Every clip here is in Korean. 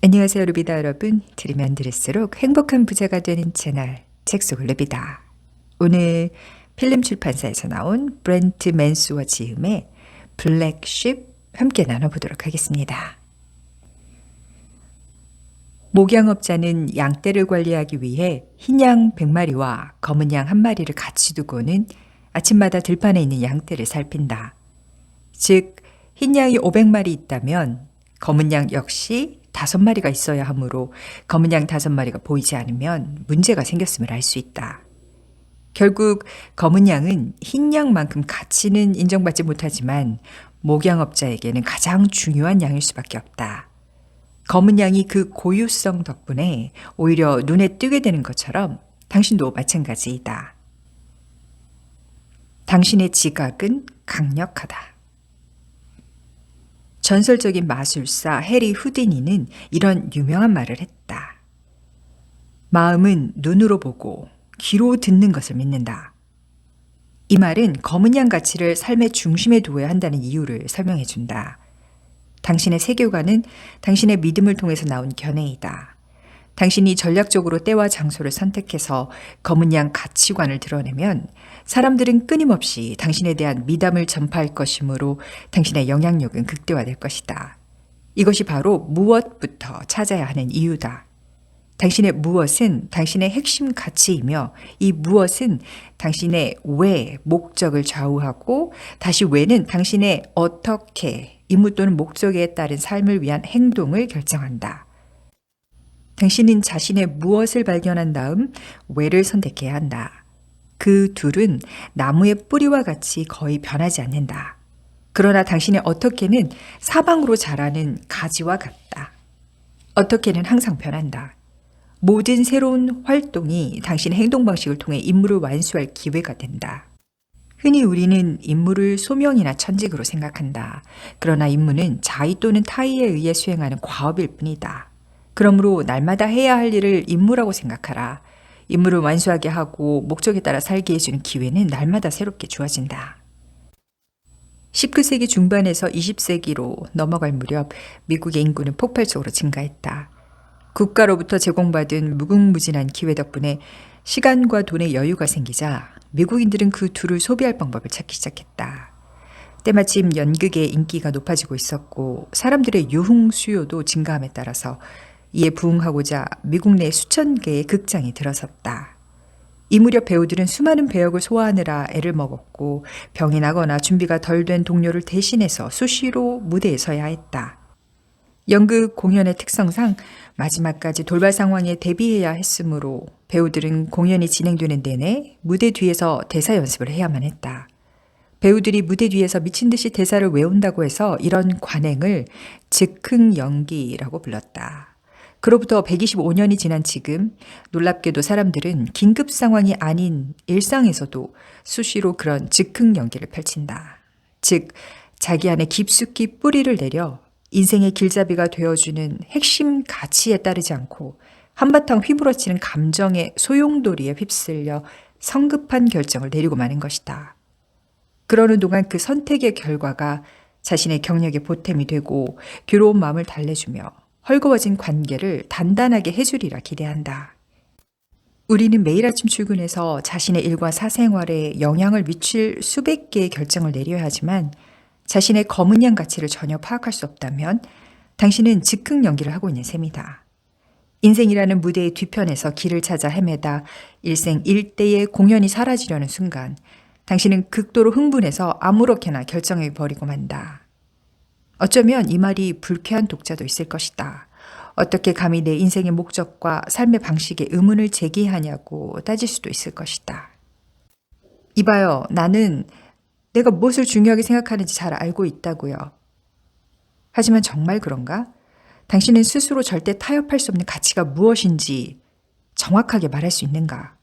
안녕하세요, 루비다 여러분. 들으면 들을수록 행복한 부자가 되는 채널 책 속을 루비다. 오늘 필름 출판사에서 나온 브렌트 맨스와 지음의 블랙쉽 함께 나눠보도록 하겠습니다. 목양업자는 양떼를 관리하기 위해 흰양 100마리와 검은 양 1마리를 같이 두고는 아침마다 들판에 있는 양떼를 살핀다. 즉, 흰 양이 500마리 있다면 검은 양 역시 5마리가 있어야 하므로 검은 양 5마리가 보이지 않으면 문제가 생겼음을 알 수 있다. 결국 검은 양은 흰 양만큼 가치는 인정받지 못하지만 목양업자에게는 가장 중요한 양일 수밖에 없다. 검은 양이 그 고유성 덕분에 오히려 눈에 띄게 되는 것처럼 당신도 마찬가지이다. 당신의 지각은 강력하다. 전설적인 마술사 해리 후디니는 이런 유명한 말을 했다. 마음은 눈으로 보고 귀로 듣는 것을 믿는다. 이 말은 검은 양 가치를 삶의 중심에 두어야 한다는 이유를 설명해 준다. 당신의 세계관은 당신의 믿음을 통해서 나온 견해이다. 당신이 전략적으로 때와 장소를 선택해서 검은 양 가치관을 드러내면 사람들은 끊임없이 당신에 대한 미담을 전파할 것이므로 당신의 영향력은 극대화될 것이다. 이것이 바로 무엇부터 찾아야 하는 이유다. 당신의 무엇은 당신의 핵심 가치이며 이 무엇은 당신의 왜, 목적을 좌우하고 다시 왜는 당신의 어떻게, 임무 또는 목적에 따른 삶을 위한 행동을 결정한다. 당신은 자신의 무엇을 발견한 다음 왜를 선택해야 한다. 그 둘은 나무의 뿌리와 같이 거의 변하지 않는다. 그러나 당신의 어떻게는 사방으로 자라는 가지와 같다. 어떻게는 항상 변한다. 모든 새로운 활동이 당신의 행동 방식을 통해 임무를 완수할 기회가 된다. 흔히 우리는 임무를 소명이나 천직으로 생각한다. 그러나 임무는 자의 또는 타의에 의해 수행하는 과업일 뿐이다. 그러므로 날마다 해야 할 일을 임무라고 생각하라. 임무를 완수하게 하고 목적에 따라 살게 해주는 기회는 날마다 새롭게 주어진다. 19세기 중반에서 20세기로 넘어갈 무렵 미국의 인구는 폭발적으로 증가했다. 국가로부터 제공받은 무궁무진한 기회 덕분에 시간과 돈의 여유가 생기자 미국인들은 그 둘을 소비할 방법을 찾기 시작했다. 때마침 연극의 인기가 높아지고 있었고 사람들의 유흥 수요도 증가함에 따라서 이에 부응하고자 미국 내 수천 개의 극장이 들어섰다. 이 무렵 배우들은 수많은 배역을 소화하느라 애를 먹었고 병이 나거나 준비가 덜 된 동료를 대신해서 수시로 무대에 서야 했다. 연극 공연의 특성상 마지막까지 돌발 상황에 대비해야 했으므로 배우들은 공연이 진행되는 내내 무대 뒤에서 대사 연습을 해야만 했다. 배우들이 무대 뒤에서 미친 듯이 대사를 외운다고 해서 이런 관행을 즉흥 연기라고 불렀다. 그로부터 125년이 지난 지금 놀랍게도 사람들은 긴급 상황이 아닌 일상에서도 수시로 그런 즉흥 연기를 펼친다. 즉 자기 안에 깊숙이 뿌리를 내려 인생의 길잡이가 되어주는 핵심 가치에 따르지 않고 한바탕 휘몰아치는 감정의 소용돌이에 휩쓸려 성급한 결정을 내리고 마는 것이다. 그러는 동안 그 선택의 결과가 자신의 경력에 보탬이 되고 괴로운 마음을 달래주며 헐거워진 관계를 단단하게 해주리라 기대한다. 우리는 매일 아침 출근해서 자신의 일과 사생활에 영향을 미칠 수백 개의 결정을 내려야 하지만 자신의 검은 양 가치를 전혀 파악할 수 없다면 당신은 즉흥 연기를 하고 있는 셈이다. 인생이라는 무대의 뒤편에서 길을 찾아 헤매다 일생 일대의 공연이 사라지려는 순간 당신은 극도로 흥분해서 아무렇게나 결정해 버리고 만다. 어쩌면 이 말이 불쾌한 독자도 있을 것이다. 어떻게 감히 내 인생의 목적과 삶의 방식에 의문을 제기하냐고 따질 수도 있을 것이다. 이봐요. 나는 내가 무엇을 중요하게 생각하는지 잘 알고 있다고요. 하지만 정말 그런가? 당신은 스스로 절대 타협할 수 없는 가치가 무엇인지 정확하게 말할 수 있는가?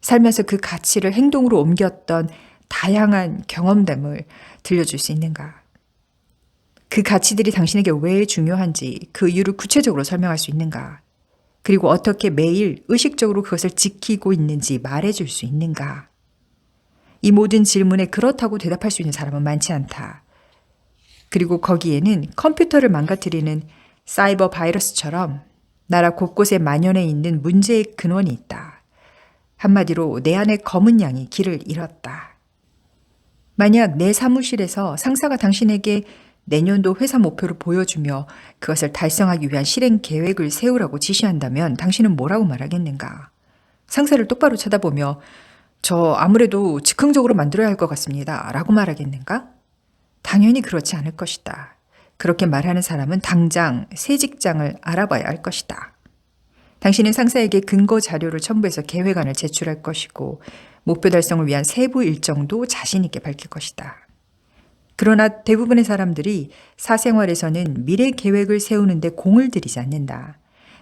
살면서 그 가치를 행동으로 옮겼던 다양한 경험담을 들려줄 수 있는가? 그 가치들이 당신에게 왜 중요한지 그 이유를 구체적으로 설명할 수 있는가? 그리고 어떻게 매일 의식적으로 그것을 지키고 있는지 말해줄 수 있는가? 이 모든 질문에 그렇다고 대답할 수 있는 사람은 많지 않다. 그리고 거기에는 컴퓨터를 망가뜨리는 사이버 바이러스처럼 나라 곳곳에 만연해 있는 문제의 근원이 있다. 한마디로 내 안의 검은 양이 길을 잃었다. 만약 내 사무실에서 상사가 당신에게 내년도 회사 목표를 보여주며 그것을 달성하기 위한 실행 계획을 세우라고 지시한다면 당신은 뭐라고 말하겠는가? 상사를 똑바로 쳐다보며 저 아무래도 즉흥적으로 만들어야 할 것 같습니다. 라고 말하겠는가? 당연히 그렇지 않을 것이다. 그렇게 말하는 사람은 당장 새 직장을 알아봐야 할 것이다. 당신은 상사에게 근거 자료를 첨부해서 계획안을 제출할 것이고 목표 달성을 위한 세부 일정도 자신있게 밝힐 것이다. 그러나 대부분의 사람들이 사생활에서는 미래 계획을 세우는데 공을 들이지 않는다.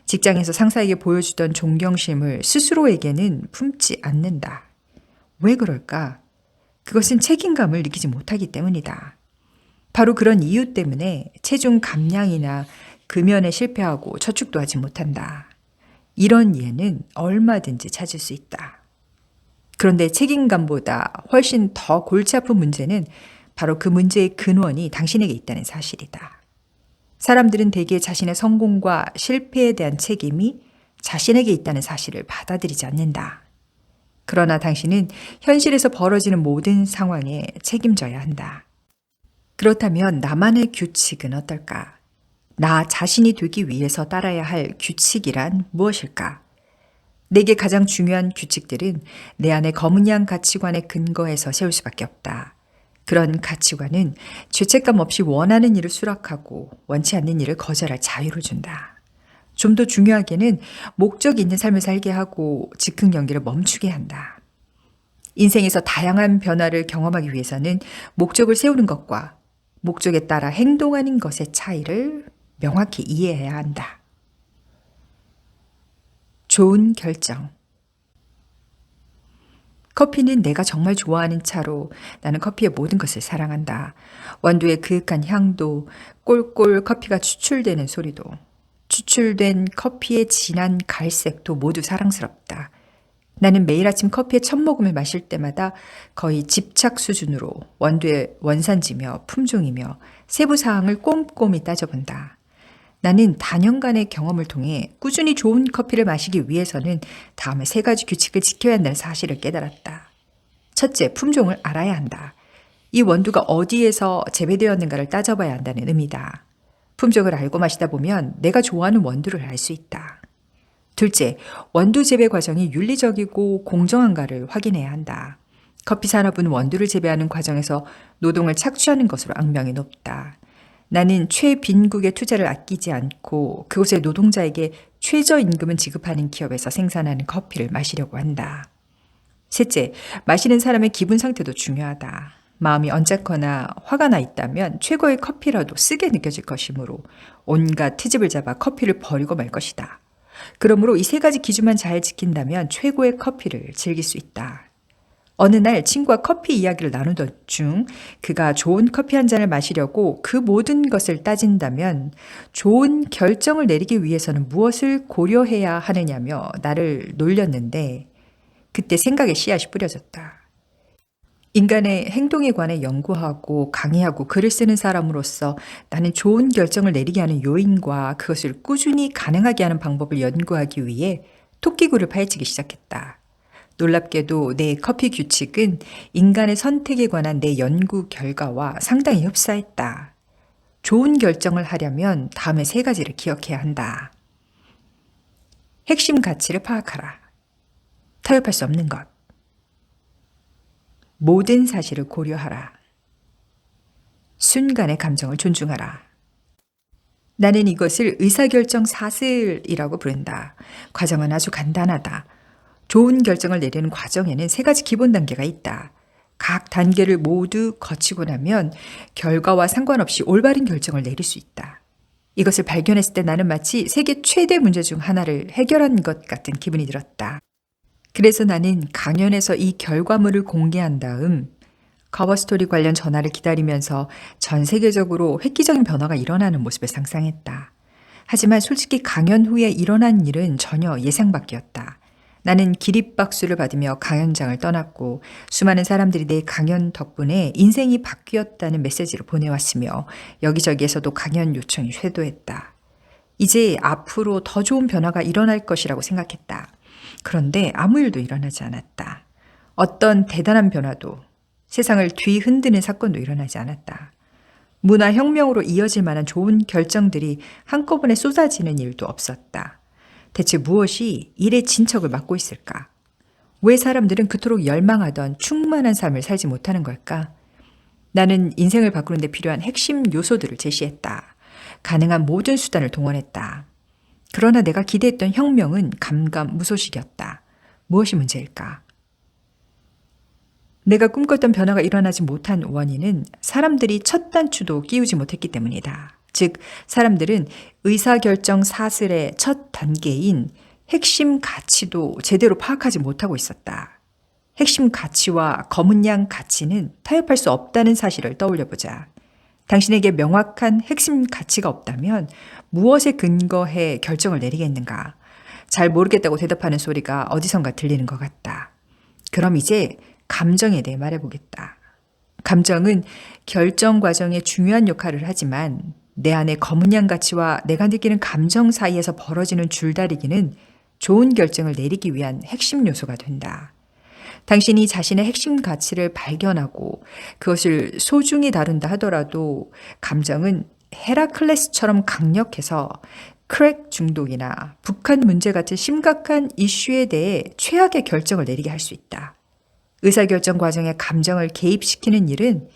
직장에서 상사에게 보여주던 존경심을 스스로에게는 품지 않는다. 왜 그럴까? 그것은 책임감을 느끼지 못하기 때문이다. 바로 그런 이유 때문에 체중 감량이나 금연에 실패하고 저축도 하지 못한다. 이런 예는 얼마든지 찾을 수 있다. 그런데 책임감보다 훨씬 더 골치 아픈 문제는 바로 그 문제의 근원이 당신에게 있다는 사실이다. 사람들은 대개 자신의 성공과 실패에 대한 책임이 자신에게 있다는 사실을 받아들이지 않는다. 그러나 당신은 현실에서 벌어지는 모든 상황에 책임져야 한다. 그렇다면 나만의 규칙은 어떨까? 나 자신이 되기 위해서 따라야 할 규칙이란 무엇일까? 내게 가장 중요한 규칙들은 내 안의 검은 양 가치관에 근거해서 세울 수밖에 없다. 그런 가치관은 죄책감 없이 원하는 일을 수락하고 원치 않는 일을 거절할 자유를 준다. 좀 더 중요하게는 목적 있는 삶을 살게 하고 즉흥 연기를 멈추게 한다. 인생에서 다양한 변화를 경험하기 위해서는 목적을 세우는 것과 목적에 따라 행동하는 것의 차이를 명확히 이해해야 한다. 좋은 결정. 커피는 내가 정말 좋아하는 차로 나는 커피의 모든 것을 사랑한다. 원두의 그윽한 향도, 꼴꼴 커피가 추출되는 소리도, 추출된 커피의 진한 갈색도 모두 사랑스럽다. 나는 매일 아침 커피의 첫 모금을 마실 때마다 거의 집착 수준으로 원두의 원산지며 품종이며 세부 사항을 꼼꼼히 따져본다. 나는 다년간의 경험을 통해 꾸준히 좋은 커피를 마시기 위해서는 다음에 세 가지 규칙을 지켜야 한다는 사실을 깨달았다. 첫째, 품종을 알아야 한다. 이 원두가 어디에서 재배되었는가를 따져봐야 한다는 의미다. 품종을 알고 마시다 보면 내가 좋아하는 원두를 알 수 있다. 둘째, 원두 재배 과정이 윤리적이고 공정한가를 확인해야 한다. 커피 산업은 원두를 재배하는 과정에서 노동을 착취하는 것으로 악명이 높다. 나는 최빈국의 투자를 아끼지 않고 그곳의 노동자에게 최저임금은 지급하는 기업에서 생산하는 커피를 마시려고 한다. 셋째, 마시는 사람의 기분 상태도 중요하다. 마음이 언짢거나 화가 나 있다면 최고의 커피라도 쓰게 느껴질 것이므로 온갖 트집을 잡아 커피를 버리고 말 것이다. 그러므로 이 세 가지 기준만 잘 지킨다면 최고의 커피를 즐길 수 있다. 어느 날 친구와 커피 이야기를 나누던 중 그가 좋은 커피 한 잔을 마시려고 그 모든 것을 따진다면 좋은 결정을 내리기 위해서는 무엇을 고려해야 하느냐며 나를 놀렸는데 그때 생각의 씨앗이 뿌려졌다. 인간의 행동에 관해 연구하고 강의하고 글을 쓰는 사람으로서 나는 좋은 결정을 내리게 하는 요인과 그것을 꾸준히 가능하게 하는 방법을 연구하기 위해 토끼굴을 파헤치기 시작했다. 놀랍게도 내 커피 규칙은 인간의 선택에 관한 내 연구 결과와 상당히 흡사했다. 좋은 결정을 하려면 다음에 세 가지를 기억해야 한다. 핵심 가치를 파악하라. 타협할 수 없는 것. 모든 사실을 고려하라. 순간의 감정을 존중하라. 나는 이것을 의사결정 사슬이라고 부른다. 과정은 아주 간단하다. 좋은 결정을 내리는 과정에는 세 가지 기본 단계가 있다. 각 단계를 모두 거치고 나면 결과와 상관없이 올바른 결정을 내릴 수 있다. 이것을 발견했을 때 나는 마치 세계 최대 문제 중 하나를 해결한 것 같은 기분이 들었다. 그래서 나는 강연에서 이 결과물을 공개한 다음 커버스토리 관련 전화를 기다리면서 전 세계적으로 획기적인 변화가 일어나는 모습을 상상했다. 하지만 솔직히 강연 후에 일어난 일은 전혀 예상 밖이었다. 나는 기립박수를 받으며 강연장을 떠났고 수많은 사람들이 내 강연 덕분에 인생이 바뀌었다는 메시지를 보내왔으며 여기저기에서도 강연 요청이 쇄도했다. 이제 앞으로 더 좋은 변화가 일어날 것이라고 생각했다. 그런데 아무 일도 일어나지 않았다. 어떤 대단한 변화도 세상을 뒤흔드는 사건도 일어나지 않았다. 문화혁명으로 이어질 만한 좋은 결정들이 한꺼번에 쏟아지는 일도 없었다. 대체 무엇이 일의 진척을 막고 있을까? 왜 사람들은 그토록 열망하던 충만한 삶을 살지 못하는 걸까? 나는 인생을 바꾸는데 필요한 핵심 요소들을 제시했다. 가능한 모든 수단을 동원했다. 그러나 내가 기대했던 혁명은 감감 무소식이었다. 무엇이 문제일까? 내가 꿈꿨던 변화가 일어나지 못한 원인은 사람들이 첫 단추도 끼우지 못했기 때문이다. 즉, 사람들은 의사결정 사슬의 첫 단계인 핵심 가치도 제대로 파악하지 못하고 있었다. 핵심 가치와 검은 양 가치는 타협할 수 없다는 사실을 떠올려 보자. 당신에게 명확한 핵심 가치가 없다면 무엇에 근거해 결정을 내리겠는가? 잘 모르겠다고 대답하는 소리가 어디선가 들리는 것 같다. 그럼 이제 감정에 대해 말해보겠다. 감정은 결정 과정에 중요한 역할을 하지만 내 안에 검은 양 가치와 내가 느끼는 감정 사이에서 벌어지는 줄다리기는 좋은 결정을 내리기 위한 핵심 요소가 된다. 당신이 자신의 핵심 가치를 발견하고 그것을 소중히 다룬다 하더라도 감정은 헤라클레스처럼 강력해서 크랙 중독이나 북한 문제 같은 심각한 이슈에 대해 최악의 결정을 내리게 할 수 있다. 의사결정 과정에 감정을 개입시키는 일은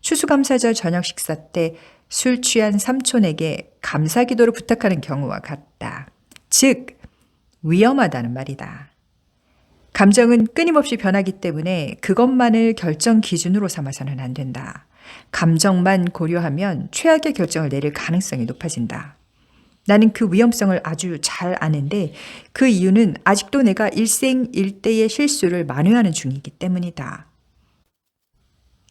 추수감사절 저녁 식사 때 술 취한 삼촌에게 감사 기도를 부탁하는 경우와 같다. 즉, 위험하다는 말이다. 감정은 끊임없이 변하기 때문에 그것만을 결정 기준으로 삼아서는 안 된다. 감정만 고려하면 최악의 결정을 내릴 가능성이 높아진다. 나는 그 위험성을 아주 잘 아는데 그 이유는 아직도 내가 일생일대의 실수를 만회하는 중이기 때문이다.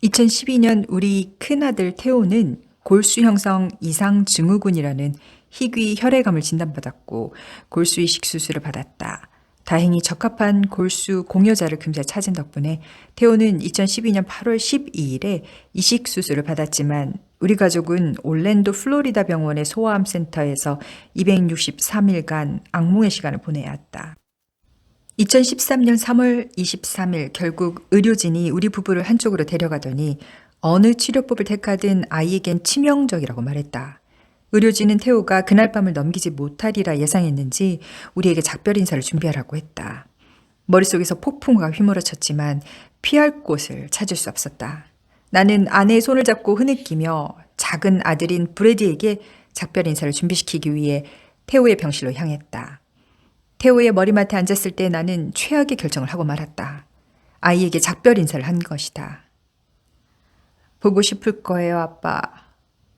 2012년 우리 큰아들 태호는 골수 형성 이상 증후군이라는 희귀 혈액암을 진단받았고 골수 이식 수술을 받았다. 다행히 적합한 골수 공여자를 금세 찾은 덕분에 태호는 2012년 8월 12일에 이식 수술을 받았지만 우리 가족은 올랜도 플로리다 병원의 소아암 센터에서 263일간 악몽의 시간을 보내야 했다. 2013년 3월 23일 결국 의료진이 우리 부부를 한쪽으로 데려가더니 어느 치료법을 택하든 아이에겐 치명적이라고 말했다. 의료진은 태호가 그날 밤을 넘기지 못하리라 예상했는지 우리에게 작별 인사를 준비하라고 했다. 머릿속에서 폭풍우가 휘몰아쳤지만 피할 곳을 찾을 수 없었다. 나는 아내의 손을 잡고 흐느끼며 작은 아들인 브레디에게 작별 인사를 준비시키기 위해 태호의 병실로 향했다. 태호의 머리맡에 앉았을 때 나는 최악의 결정을 하고 말았다. 아이에게 작별 인사를 한 것이다. 보고 싶을 거예요, 아빠.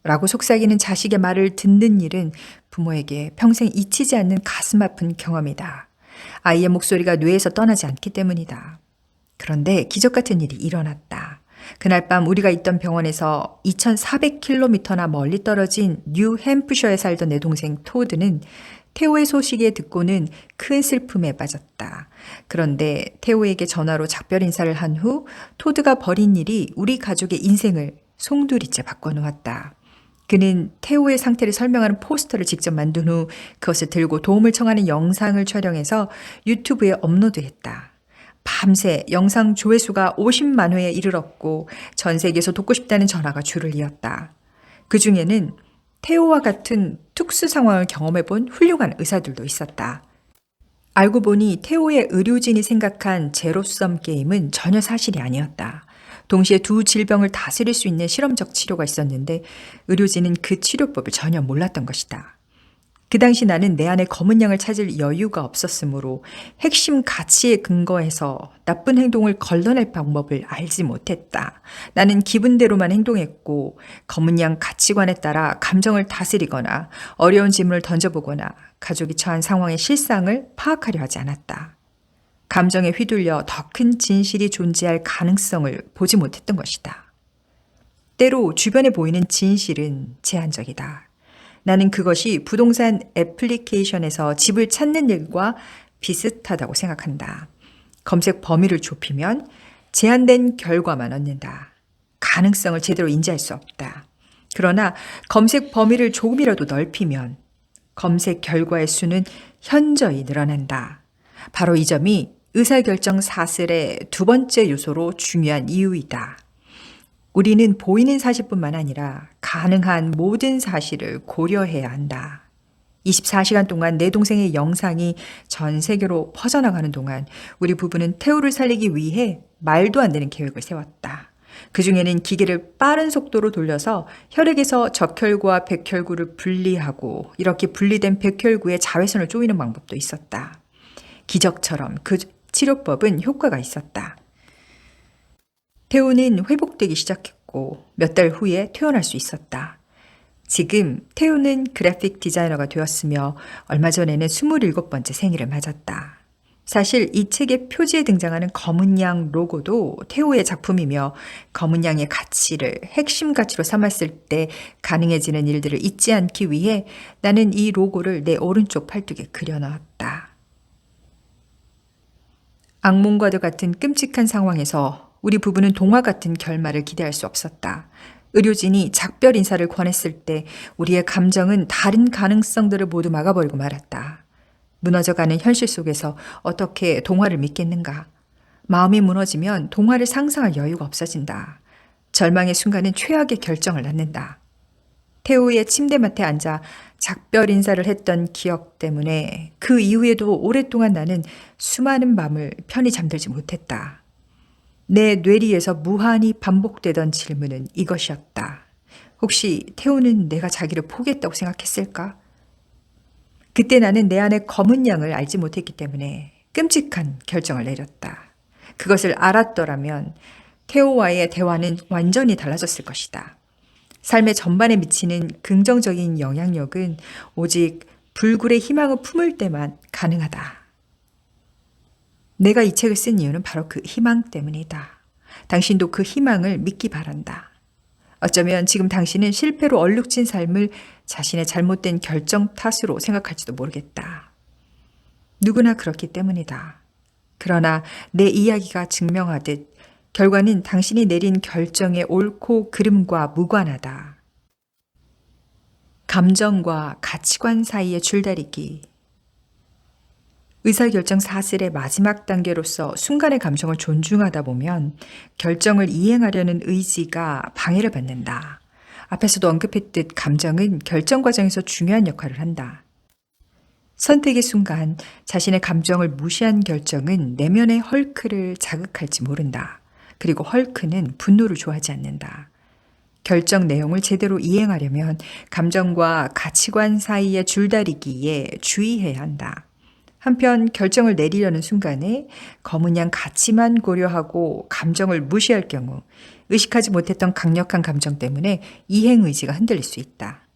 라고 속삭이는 자식의 말을 듣는 일은 부모에게 평생 잊히지 않는 가슴 아픈 경험이다. 아이의 목소리가 뇌에서 떠나지 않기 때문이다. 그런데 기적 같은 일이 일어났다. 그날 밤 우리가 있던 병원에서 2,400km나 멀리 떨어진 뉴햄프셔에 살던 내 동생 토드는 태호의 소식에 듣고는 큰 슬픔에 빠졌다. 그런데 태호에게 전화로 작별 인사를 한 후 토드가 벌인 일이 우리 가족의 인생을 송두리째 바꿔놓았다. 그는 태호의 상태를 설명하는 포스터를 직접 만든 후 그것을 들고 도움을 청하는 영상을 촬영해서 유튜브에 업로드했다. 밤새 영상 조회수가 50만 회에 이르렀고 전 세계에서 돕고 싶다는 전화가 줄을 이었다. 그 중에는 태호와 같은 특수 상황을 경험해 본 훌륭한 의사들도 있었다. 알고 보니 태호의 의료진이 생각한 제로섬 게임은 전혀 사실이 아니었다. 동시에 두 질병을 다스릴 수 있는 실험적 치료가 있었는데 의료진은 그 치료법을 전혀 몰랐던 것이다. 그 당시 나는 내 안에 검은 양을 찾을 여유가 없었으므로 핵심 가치에 근거해서 나쁜 행동을 걸러낼 방법을 알지 못했다. 나는 기분대로만 행동했고 검은 양 가치관에 따라 감정을 다스리거나 어려운 질문을 던져보거나 가족이 처한 상황의 실상을 파악하려 하지 않았다. 감정에 휘둘려 더 큰 진실이 존재할 가능성을 보지 못했던 것이다. 때로 주변에 보이는 진실은 제한적이다. 나는 그것이 부동산 애플리케이션에서 집을 찾는 일과 비슷하다고 생각한다. 검색 범위를 좁히면 제한된 결과만 얻는다. 가능성을 제대로 인지할 수 없다. 그러나 검색 범위를 조금이라도 넓히면 검색 결과의 수는 현저히 늘어난다. 바로 이 점이 의사결정 사슬의 두 번째 요소로 중요한 이유이다. 우리는 보이는 사실뿐만 아니라 가능한 모든 사실을 고려해야 한다. 24시간 동안 내 동생의 영상이 전 세계로 퍼져나가는 동안 우리 부부는 태우를 살리기 위해 말도 안 되는 계획을 세웠다. 그 중에는 기계를 빠른 속도로 돌려서 혈액에서 적혈구와 백혈구를 분리하고 이렇게 분리된 백혈구의 자외선을 쪼이는 방법도 있었다. 기적처럼 그 치료법은 효과가 있었다. 태우는 회복되기 시작했고 몇 달 후에 퇴원할 수 있었다. 지금 태우는 그래픽 디자이너가 되었으며 얼마 전에는 27번째 생일을 맞았다. 사실 이 책의 표지에 등장하는 검은 양 로고도 태우의 작품이며 검은 양의 가치를 핵심 가치로 삼았을 때 가능해지는 일들을 잊지 않기 위해 나는 이 로고를 내 오른쪽 팔뚝에 그려넣었다. 악몽과도 같은 끔찍한 상황에서 우리 부부는 동화 같은 결말을 기대할 수 없었다. 의료진이 작별 인사를 권했을 때 우리의 감정은 다른 가능성들을 모두 막아버리고 말았다. 무너져가는 현실 속에서 어떻게 동화를 믿겠는가? 마음이 무너지면 동화를 상상할 여유가 없어진다. 절망의 순간은 최악의 결정을 낳는다. 태우의 침대맡에 앉아 작별 인사를 했던 기억 때문에 그 이후에도 오랫동안 나는 수많은 밤을 편히 잠들지 못했다. 내 뇌리에서 무한히 반복되던 질문은 이것이었다. 혹시 태우는 내가 자기를 포기했다고 생각했을까? 그때 나는 내 안에 검은 양을 알지 못했기 때문에 끔찍한 결정을 내렸다. 그것을 알았더라면 태호와의 대화는 완전히 달라졌을 것이다. 삶의 전반에 미치는 긍정적인 영향력은 오직 불굴의 희망을 품을 때만 가능하다. 내가 이 책을 쓴 이유는 바로 그 희망 때문이다. 당신도 그 희망을 믿기 바란다. 어쩌면 지금 당신은 실패로 얼룩진 삶을 자신의 잘못된 결정 탓으로 생각할지도 모르겠다. 누구나 그렇기 때문이다. 그러나 내 이야기가 증명하듯 결과는 당신이 내린 결정의 옳고 그름과 무관하다. 감정과 가치관 사이의 줄다리기. 의사결정 사슬의 마지막 단계로서 순간의 감정을 존중하다 보면 결정을 이행하려는 의지가 방해를 받는다. 앞에서도 언급했듯 감정은 결정 과정에서 중요한 역할을 한다. 선택의 순간 자신의 감정을 무시한 결정은 내면의 헐크를 자극할지 모른다. 그리고 헐크는 분노를 좋아하지 않는다. 결정 내용을 제대로 이행하려면 감정과 가치관 사이의 줄다리기에 주의해야 한다. 한편 결정을 내리려는 순간에 검은 양 가치만 고려하고 감정을 무시할 경우 의식하지 못했던 강력한 감정 때문에 이행 의지가 흔들릴 수 있다.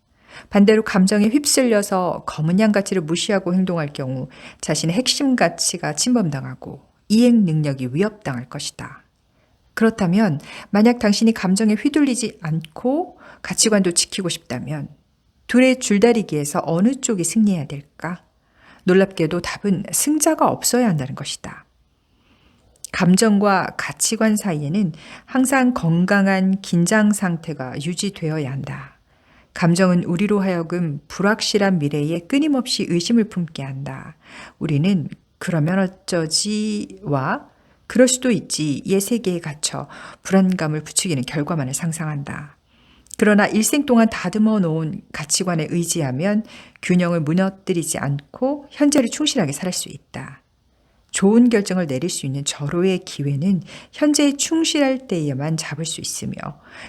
반대로 감정에 휩쓸려서 검은 양 가치를 무시하고 행동할 경우 자신의 핵심 가치가 침범당하고 이행 능력이 위협당할 것이다. 그렇다면 만약 당신이 감정에 휘둘리지 않고 가치관도 지키고 싶다면 둘의 줄다리기에서 어느 쪽이 승리해야 될까? 놀랍게도 답은 승자가 없어야 한다는 것이다. 감정과 가치관 사이에는 항상 건강한 긴장 상태가 유지되어야 한다. 감정은 우리로 하여금 불확실한 미래에 끊임없이 의심을 품게 한다. 우리는 그러면 어쩌지와 그럴 수도 있지 의 세계에 갇혀 불안감을 부추기는 결과만을 상상한다. 그러나 일생 동안 다듬어 놓은 가치관에 의지하면 균형을 무너뜨리지 않고 현재를 충실하게 살 수 있다. 좋은 결정을 내릴 수 있는 절호의 기회는 현재에 충실할 때에만 잡을 수 있으며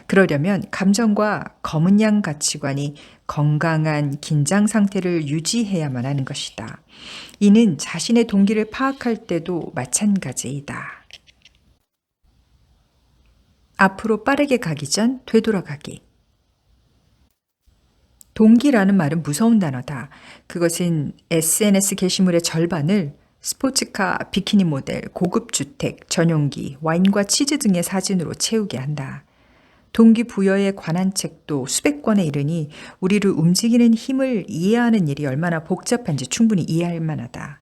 그러려면 감정과 검은 양 가치관이 건강한 긴장 상태를 유지해야만 하는 것이다. 이는 자신의 동기를 파악할 때도 마찬가지이다. 앞으로 빠르게 가기 전 되돌아가기. 동기라는 말은 무서운 단어다. 그것은 SNS 게시물의 절반을 스포츠카, 비키니 모델, 고급 주택, 전용기, 와인과 치즈 등의 사진으로 채우게 한다. 동기부여에 관한 책도 수백 권에 이르니 우리를 움직이는 힘을 이해하는 일이 얼마나 복잡한지 충분히 이해할 만하다.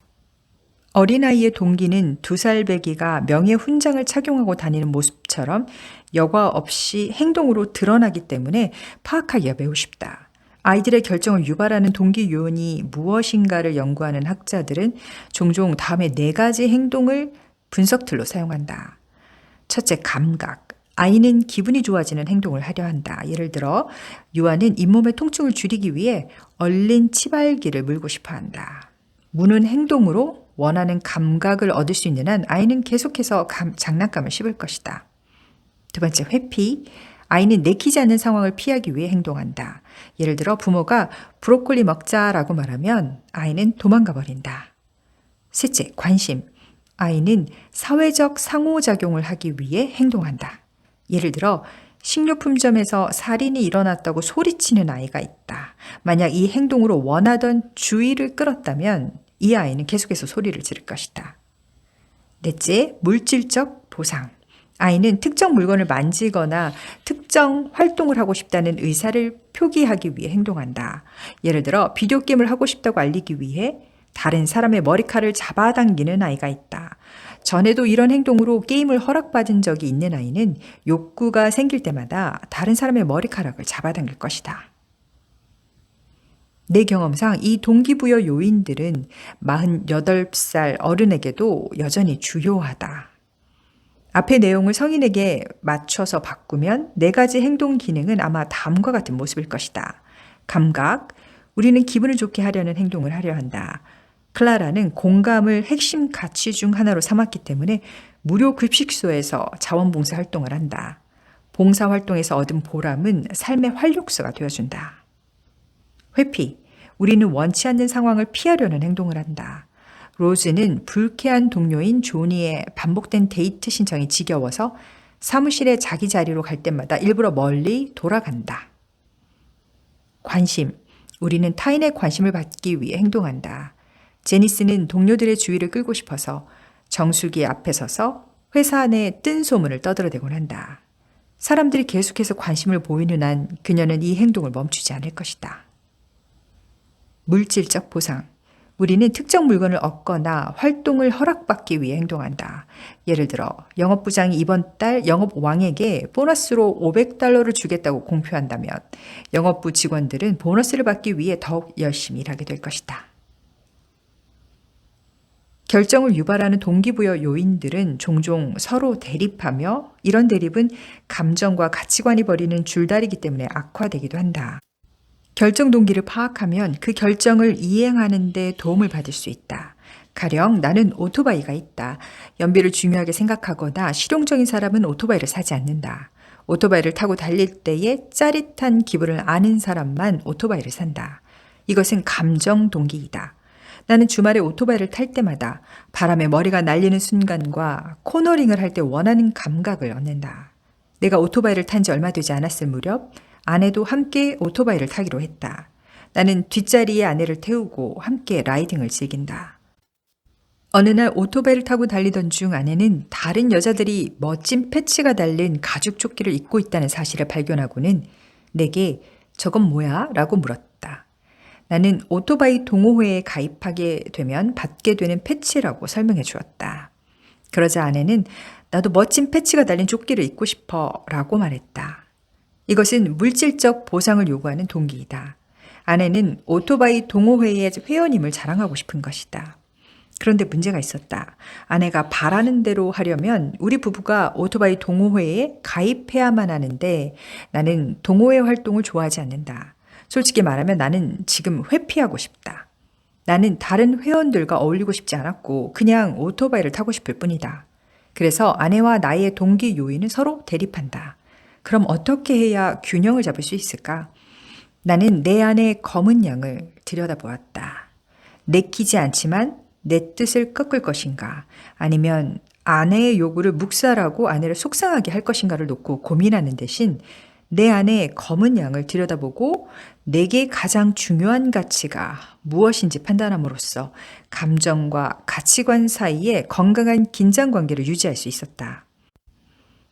어린아이의 동기는 두 살 배기가 명예 훈장을 착용하고 다니는 모습처럼 여과 없이 행동으로 드러나기 때문에 파악하기가 매우 쉽다. 아이들의 결정을 유발하는 동기 요인이 무엇인가를 연구하는 학자들은 종종 다음에 네 가지 행동을 분석틀로 사용한다. 첫째, 감각. 아이는 기분이 좋아지는 행동을 하려 한다. 예를 들어, 유아는 잇몸의 통증을 줄이기 위해 얼린 치발기를 물고 싶어 한다. 무는 행동으로 원하는 감각을 얻을 수 있는 한 아이는 계속해서 감- 장난감을 씹을 것이다. 두 번째, 회피. 아이는 내키지 않는 상황을 피하기 위해 행동한다. 예를 들어 부모가 브로콜리 먹자라고 말하면 아이는 도망가 버린다. 셋째, 관심. 아이는 사회적 상호작용을 하기 위해 행동한다. 예를 들어 식료품점에서 살인이 일어났다고 소리치는 아이가 있다. 만약 이 행동으로 원하던 주의를 끌었다면 이 아이는 계속해서 소리를 지를 것이다. 넷째, 물질적 보상. 아이는 특정 물건을 만지거나 특정 활동을 하고 싶다는 의사를 표기하기 위해 행동한다. 예를 들어 비디오 게임을 하고 싶다고 알리기 위해 다른 사람의 머리카락을 잡아당기는 아이가 있다. 전에도 이런 행동으로 게임을 허락받은 적이 있는 아이는 욕구가 생길 때마다 다른 사람의 머리카락을 잡아당길 것이다. 내 경험상 이 동기부여 요인들은 48살 어른에게도 여전히 주요하다. 앞의 내용을 성인에게 맞춰서 바꾸면 네 가지 행동 기능은 아마 다음과 같은 모습일 것이다. 감각, 우리는 기분을 좋게 하려는 행동을 하려 한다. 클라라는 공감을 핵심 가치 중 하나로 삼았기 때문에 무료 급식소에서 자원봉사 활동을 한다. 봉사 활동에서 얻은 보람은 삶의 활력소가 되어준다. 회피. 우리는 원치 않는 상황을 피하려는 행동을 한다. 로즈는 불쾌한 동료인 조니의 반복된 데이트 신청이 지겨워서 사무실에 자기 자리로 갈 때마다 일부러 멀리 돌아간다. 관심. 우리는 타인의 관심을 받기 위해 행동한다. 제니스는 동료들의 주의를 끌고 싶어서 정수기 앞에 서서 회사 안에 뜬 소문을 떠들어대곤 한다. 사람들이 계속해서 관심을 보이는 한 그녀는 이 행동을 멈추지 않을 것이다. 물질적 보상. 우리는 특정 물건을 얻거나 활동을 허락받기 위해 행동한다. 예를 들어 영업부장이 이번 달 영업왕에게 보너스로 500달러를 주겠다고 공표한다면 영업부 직원들은 보너스를 받기 위해 더욱 열심히 일하게 될 것이다. 결정을 유발하는 동기부여 요인들은 종종 서로 대립하며 이런 대립은 감정과 가치관이 벌이는 줄다리기 때문에 악화되기도 한다. 결정 동기를 파악하면 그 결정을 이행하는 데 도움을 받을 수 있다. 가령 나는 오토바이가 있다. 연비를 중요하게 생각하거나 실용적인 사람은 오토바이를 사지 않는다. 오토바이를 타고 달릴 때의 짜릿한 기분을 아는 사람만 오토바이를 산다. 이것은 감정 동기이다. 나는 주말에 오토바이를 탈 때마다 바람에 머리가 날리는 순간과 코너링을 할 때 원하는 감각을 얻는다. 내가 오토바이를 탄 지 얼마 되지 않았을 무렵 아내도 함께 오토바이를 타기로 했다. 나는 뒷자리에 아내를 태우고 함께 라이딩을 즐긴다. 어느 날 오토바이를 타고 달리던 중 아내는 다른 여자들이 멋진 패치가 달린 가죽 조끼를 입고 있다는 사실을 발견하고는 내게 저건 뭐야? 라고 물었다. 나는 오토바이 동호회에 가입하게 되면 받게 되는 패치라고 설명해 주었다. 그러자 아내는 나도 멋진 패치가 달린 조끼를 입고 싶어 라고 말했다. 이것은 물질적 보상을 요구하는 동기이다. 아내는 오토바이 동호회의 회원임을 자랑하고 싶은 것이다. 그런데 문제가 있었다. 아내가 바라는 대로 하려면 우리 부부가 오토바이 동호회에 가입해야만 하는데 나는 동호회 활동을 좋아하지 않는다. 솔직히 말하면 나는 지금 회피하고 싶다. 나는 다른 회원들과 어울리고 싶지 않았고 그냥 오토바이를 타고 싶을 뿐이다. 그래서 아내와 나의 동기 요인은 서로 대립한다. 그럼 어떻게 해야 균형을 잡을 수 있을까? 나는 내 안의 검은 양을 들여다보았다. 내키지 않지만 내 뜻을 꺾을 것인가? 아니면 아내의 요구를 묵살하고 아내를 속상하게 할 것인가를 놓고 고민하는 대신 내 안에 검은 양을 들여다보고 내게 가장 중요한 가치가 무엇인지 판단함으로써 감정과 가치관 사이에 건강한 긴장 관계를 유지할 수 있었다.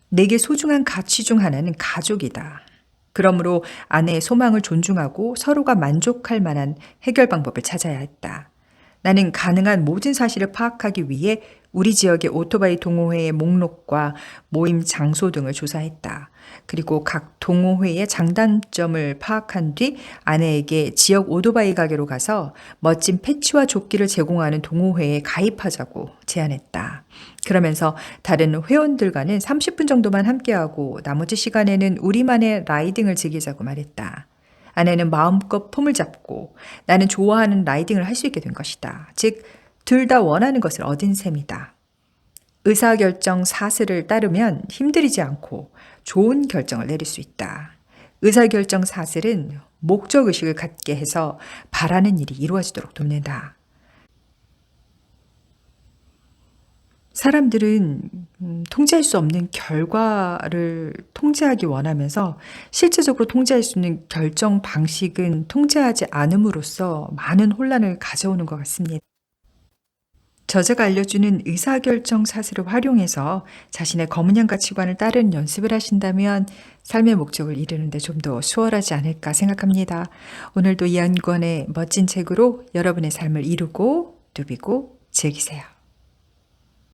내게 소중한 가치 중 하나는 가족이다. 그러므로 아내의 소망을 존중하고 서로가 만족할 만한 해결 방법을 찾아야 했다. 나는 가능한 모든 사실을 파악하기 위해 우리 지역의 오토바이 동호회의 목록과 모임 장소 등을 조사했다. 그리고 각 동호회의 장단점을 파악한 뒤 아내에게 지역 오토바이 가게로 가서 멋진 패치와 조끼를 제공하는 동호회에 가입하자고 제안했다. 그러면서 다른 회원들과는 30분 정도만 함께하고 나머지 시간에는 우리만의 라이딩을 즐기자고 말했다. 아내는 마음껏 폼을 잡고 나는 좋아하는 라이딩을 할 수 있게 된 것이다. 즉, 둘 다 원하는 것을 얻은 셈이다. 의사결정 사슬을 따르면 힘들이지 않고 좋은 결정을 내릴 수 있다. 의사결정 사슬은 목적의식을 갖게 해서 바라는 일이 이루어지도록 돕는다. 사람들은 음, 통제할 수 없는 결과를 통제하기 원하면서 실제적으로 통제할 수 있는 결정 방식은 통제하지 않음으로써 많은 혼란을 가져오는 것 같습니다. 저자가 알려주는 의사결정 사슬을 활용해서 자신의 거문형 가치관을 따르는 연습을 하신다면 삶의 목적을 이루는데 좀 더 수월하지 않을까 생각합니다. 오늘도 이한권의 멋진 책으로 여러분의 삶을 이루고 누비고 즐기세요.